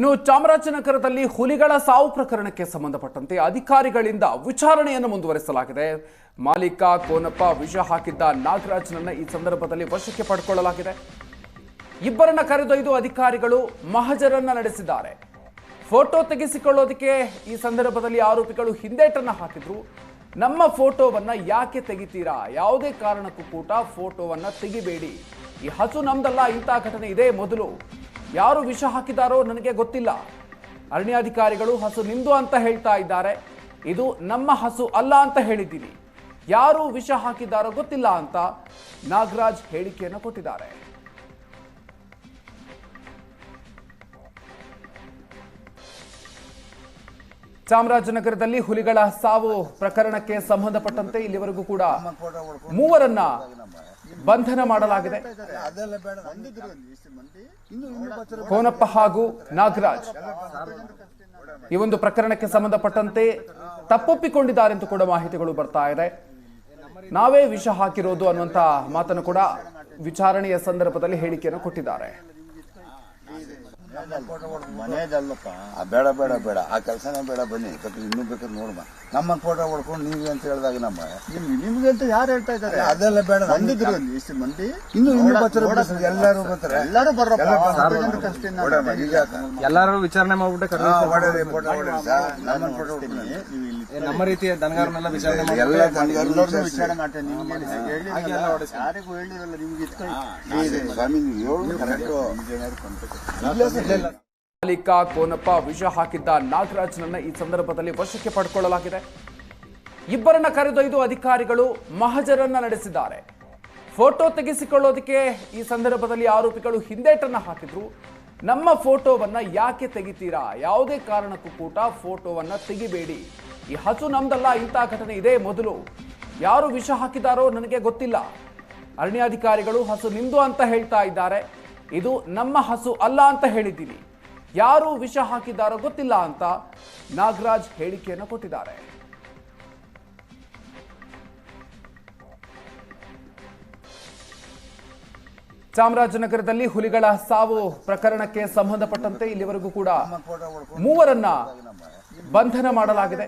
ಇನ್ನು ಚಾಮರಾಜನಗರದಲ್ಲಿ ಹುಲಿಗಳ ಸಾವು ಪ್ರಕರಣಕ್ಕೆ ಸಂಬಂಧಪಟ್ಟಂತೆ ಅಧಿಕಾರಿಗಳಿಂದ ವಿಚಾರಣೆಯನ್ನು ಮುಂದುವರಿಸಲಾಗಿದೆ. ಮಾಲೀಕ ಕೋನಪ್ಪ ವಿಷ ಹಾಕಿದ್ದ ನಾಗರಾಜ್ನನ್ನ ಈ ಸಂದರ್ಭದಲ್ಲಿ ವಶಕ್ಕೆ ಪಡ್ಕೊಳ್ಳಲಾಗಿದೆ. ಇಬ್ಬರನ್ನ ಕರೆದೊಯ್ದು ಅಧಿಕಾರಿಗಳು ಮಹಜರನ್ನ ನಡೆಸಿದ್ದಾರೆ. ಫೋಟೋ ತೆಗೆಸಿಕೊಳ್ಳೋದಕ್ಕೆ ಈ ಸಂದರ್ಭದಲ್ಲಿ ಆರೋಪಿಗಳು ಹಿಂದೇಟನ್ನ ಹಾಕಿದ್ರು. ನಮ್ಮ ಫೋಟೋವನ್ನ ಯಾಕೆ ತೆಗಿತೀರಾ? ಯಾವುದೇ ಕಾರಣಕ್ಕೂ ಕೂಡ ಫೋಟೋವನ್ನ ತೆಗಿಬೇಡಿ. ಈ ಹಸು ನಮ್ದಲ್ಲ, ಇಂಥ ಘಟನೆ ಇದೇ ಮೊದಲು. ಯಾರು ವಿಷ ಹಾಕಿದಾರೋ ನನಗೆ ಗೊತ್ತಿಲ್ಲ. ಅರಣ್ಯಾಧಿಕಾರಿಗಳು ಹಸು ನಿಂದು ಅಂತ ಹೇಳ್ತಾ ಇದ್ದಾರೆ. ಇದು ನಮ್ಮ ಹಸು ಅಲ್ಲ ಅಂತ ಹೇಳಿದ್ದೀನಿ. ಯಾರು ವಿಷ ಹಾಕಿದ್ದಾರೋ ಗೊತ್ತಿಲ್ಲ ಅಂತ ನಾಗರಾಜ್ ಹೇಳಿಕೆಯನ್ನು ಕೊಟ್ಟಿದ್ದಾರೆ. ಚಾಮರಾಜನಗರದಲ್ಲಿ ಹುಲಿಗಳ ಸಾವು ಪ್ರಕರಣಕ್ಕೆ ಸಂಬಂಧಪಟ್ಟಂತೆ ಇಲ್ಲಿವರೆಗೂ ಕೂಡ ಮೂವರನ್ನ ಬಂಧನ ಮಾಡಲಾಗಿದೆ. ಕೋನಪ್ಪ ಹಾಗೂ ನಾಗರಾಜ್ ಈ ಒಂದು ಪ್ರಕರಣಕ್ಕೆ ಸಂಬಂಧಪಟ್ಟಂತೆ ತಪ್ಪೊಪ್ಪಿಕೊಂಡಿದ್ದಾರೆ ಅಂತ ಕೂಡ ಮಾಹಿತಿಗಳು ಬರ್ತಾ ಇದೆ. ನಾವೇ ವಿಷ ಹಾಕಿರೋದು ಅನ್ನುವಂತ ಮಾತನ್ನು ಕೂಡ ವಿಚಾರಣೆಯ ಸಂದರ್ಭದಲ್ಲಿ ಹೇಳಿಕೆಯನ್ನು ಕೊಟ್ಟಿದ್ದಾರೆ. ಬೇಡ ಬೇಡ ಬೇಡ. ಆ ಕೆಲಸನೇ ಬೇಡ ಬನ್ನಿ. ಇನ್ನೂ ಬೇಕಾದ್ರೆ ನೋಡಮ್ಮ ನಮ್ಮ ಫೋಟೋ ಹೊಡ್ಕೊಂಡು ನೀವು ಅಂತ ಹೇಳಿದಾಗ ನಮ್ಮ ನಿಮ್ಗೆ ಅಂತ ಯಾರು ಹೇಳ್ತಾ ಇದ್ದಾರೆ? ಅದೆಲ್ಲ ಬೇಡ. ಬಂದಿದ್ರು ಇಷ್ಟು ಮಂದಿ? ಇನ್ನು ಇನ್ನು ಎಲ್ಲರೂ ಬರ್ತಾರೆ ಎಲ್ಲರೂ ಈಗ ಎಲ್ಲಾರು ವಿಚಾರಣೆ ಮಾಡ್ಬಿಟ್ಟು ಫೋಟೋ. ನಮ್ಮ ಫೋಟೋ ಹೊಡ್ತೀನಿ. ನೀವು ಇಲ್ಲಿ ನಮ್ಮ ರೀತಿಯ ದನಗಾರನೆಲ್ಲ ವಿಚಾರಣೆ ಮಾಡಿ ಎಲ್ಲ ವಿಚಾರಣೆ ಮಾಡ್ತೇನೆ ನಿಮ್ಗೆ ಹೇಳಿರಲ್ಲ, ಯಾರಿಗೂ ಹೇಳಿರಲ್ಲ ನಿಮ್ಗೆ ಇಟ್ಕೊಂಡು ಸ್ವಾಮಿ ನೀವು ಹೇಳು ಕರೆಕ್ಟು. ಇಲ್ಲ ಮಾಲೀಕ ಕೋನಪ್ಪ ವಿಷ ಹಾಕಿದ್ದ ನಾಗರಾಜ್ನನ್ನ ಈ ಸಂದರ್ಭದಲ್ಲಿ ವಶಕ್ಕೆ ಪಡ್ಕೊಳ್ಳಲಾಗಿದೆ. ಇಬ್ಬರನ್ನ ಕರೆದೊಯ್ದು ಅಧಿಕಾರಿಗಳು ಮಹಜರನ್ನ ನಡೆಸಿದ್ದಾರೆ. ಫೋಟೋ ತೆಗೆಸಿಕೊಳ್ಳೋದಕ್ಕೆ ಈ ಸಂದರ್ಭದಲ್ಲಿ ಆರೋಪಿಗಳು ಹಿಂದೇಟನ್ನ ಹಾಕಿದ್ರು. ನಮ್ಮ ಫೋಟೋವನ್ನ ಯಾಕೆ ತೆಗಿತೀರಾ? ಯಾವುದೇ ಕಾರಣಕ್ಕೂ ಕೂಟ ಫೋಟೋವನ್ನ ತೆಗಿಬೇಡಿ. ಈ ಹಸು ನಮ್ದಲ್ಲ, ಇಂಥ ಘಟನೆ ಇದೇ ಮೊದಲು. ಯಾರು ವಿಷ ಹಾಕಿದಾರೋ ನನಗೆ ಗೊತ್ತಿಲ್ಲ. ಅರಣ್ಯಾಧಿಕಾರಿಗಳು ಹಸು ನಿಂದು ಅಂತ ಹೇಳ್ತಾ ಇದ್ದಾರೆ. ಇದು ನಮ್ಮ ಹಸು ಅಲ್ಲ ಅಂತ ಹೇಳಿದ್ದೀನಿ. ಯಾರು ವಿಷ ಹಾಕಿದ್ದಾರೋ ಗೊತ್ತಿಲ್ಲ ಅಂತ ನಾಗರಾಜ್ ಹೇಳಿಕೆಯನ್ನು ಕೊಟ್ಟಿದ್ದಾರೆ. ಚಾಮರಾಜನಗರದಲ್ಲಿ ಹುಲಿಗಳ ಸಾವು ಪ್ರಕರಣಕ್ಕೆ ಸಂಬಂಧಪಟ್ಟಂತೆ ಇಲ್ಲಿವರೆಗೂ ಕೂಡ ಮೂವರನ್ನ ಬಂಧನ ಮಾಡಲಾಗಿದೆ.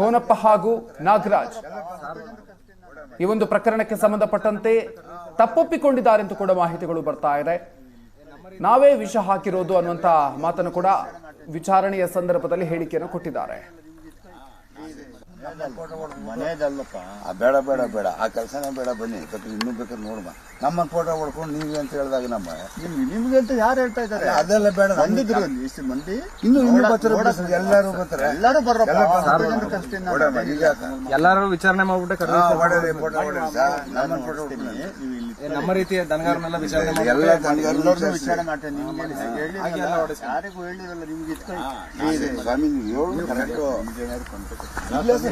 ಕೋನಪ್ಪ ಹಾಗೂ ನಾಗರಾಜ್ ಈ ಒಂದು ಪ್ರಕರಣಕ್ಕೆ ಸಂಬಂಧಪಟ್ಟಂತೆ ತಪ್ಪೊಪ್ಪಿಕೊಂಡಿದ್ದಾರೆ ಅಂತ ಕೂಡ ಮಾಹಿತಿಗಳು ಬರ್ತಾ ಇದೆ. ನಾವೇ ವಿಷ ಹಾಕಿರೋದು ಅನ್ನುವಂತ ಮಾತನ್ನು ಕೂಡ ವಿಚಾರಣೆಯ ಸಂದರ್ಭದಲ್ಲಿ ಹೇಳಿಕೆಯನ್ನು ಕೊಟ್ಟಿದ್ದಾರೆ. ಮನೆಯದಲ್ಲಪ್ಪ. ಬೇಡ ಬೇಡ ಬೇಡ. ಆ ಕೆಲಸನೇ ಬೇಡ ಬನ್ನಿ. ಇನ್ನೂ ಬೇಕಾದ್ರೆ ನೋಡಮ್ಮ ನಮ್ಮ ಫೋಟೋ ಹೊಡ್ಕೊಂಡು ನೀವೇ ಅಂತ ಹೇಳಿದಾಗ ನಮ್ಮ ನಿಮ್ಗೆ ಅಂತ ಯಾರು ಹೇಳ್ತಾ ಇದ್ದಾರೆ? ಅದೆಲ್ಲ ಬೇಡ ಬಂದಿದ್ರು ಇಷ್ಟು ಮಂದಿ. ಇನ್ನು ಇನ್ನು ಬರ್ತಾರೆ ಎಲ್ಲರೂ ಬರ್ತಾರೆ. ಎಲ್ಲರೂ ಬರ್ರಪ್ಪ. ಈಗ ಎಲ್ಲಾರು ವಿಚಾರಣೆ ಮಾಡ್ಬಿಟ್ಟು. ನಮ್ಮ ಫೋಟೋ ಹೊಡ್ತೀನಿ. ನೀವು ಇಲ್ಲಿ ನಮ್ಮ ರೀತಿಯ ದನಗಾರನೆಲ್ಲ ವಿಚಾರಣೆ ಮಾಡಿ ಎಲ್ಲ ಎಲ್ಲರನ್ನೂ ವಿಚಾರಣೆ ಮಾಡ್ತೇನೆ. ನಿಮ್ಗೆ ಯಾರಿಗೂ ಹೇಳಿರಲ್ಲ ನಿಮ್ಗೆ ಇಟ್ಕೊಂಡು ಸ್ವಾಮಿ ನೀವು ಹೇಳು ಕರೆಕ್ಟು. ಇಲ್ಲ ಸರ್.